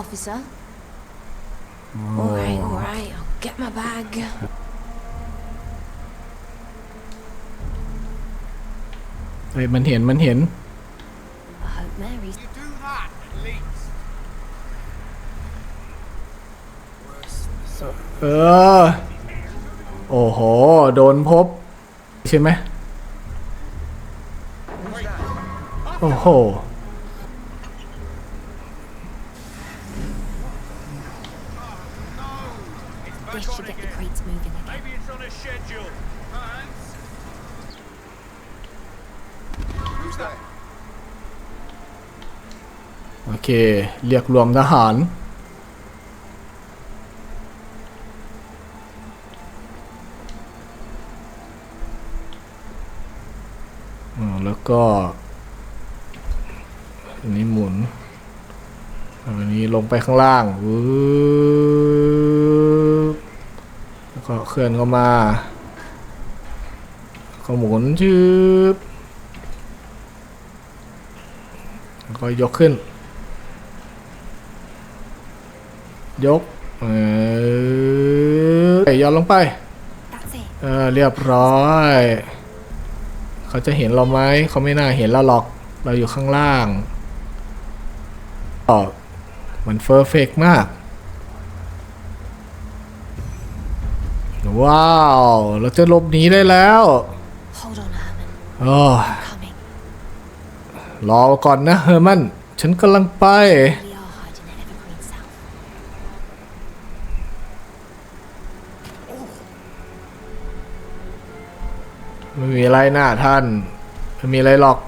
Officer? Alright, alright, I'll get my bag. เฮ้ยมันเห็น มันเห็น I hope Mary's. You do that at least. เออ โอ้โห โดนพบ ใช่ไหม โอ้โห This should get the crates moving again. Maybe it's on a schedule. Hands. Who's that? โอเค เรียกรวมทหารอ่าแล้วก็ อันนี้หมุน อันนี้ลงไปข้างล่างวืบแล้ว ก็เคลื่อนเข้ามาแล้วก็หมุนชืบแล้วก็ยกขึ้น ยก เออย้อนลงไป That's it. เออเรียบร้อย เขาจะเห็นเราไหม เขาไม่น่าเห็นเราหรอก เราอยู่ข้างล่างก็มันเฟอร์เฟกมาก ว้าว เราจะหลบหนีได้แล้ว Hold on, Herman. โอ้ Coming. รอก่อนนะเฮอร์มันฉันกำลังไป We are hiding at Evergreen South. ไม่มีอะไรหน้าท่าน ไม่มีอะไรหรอก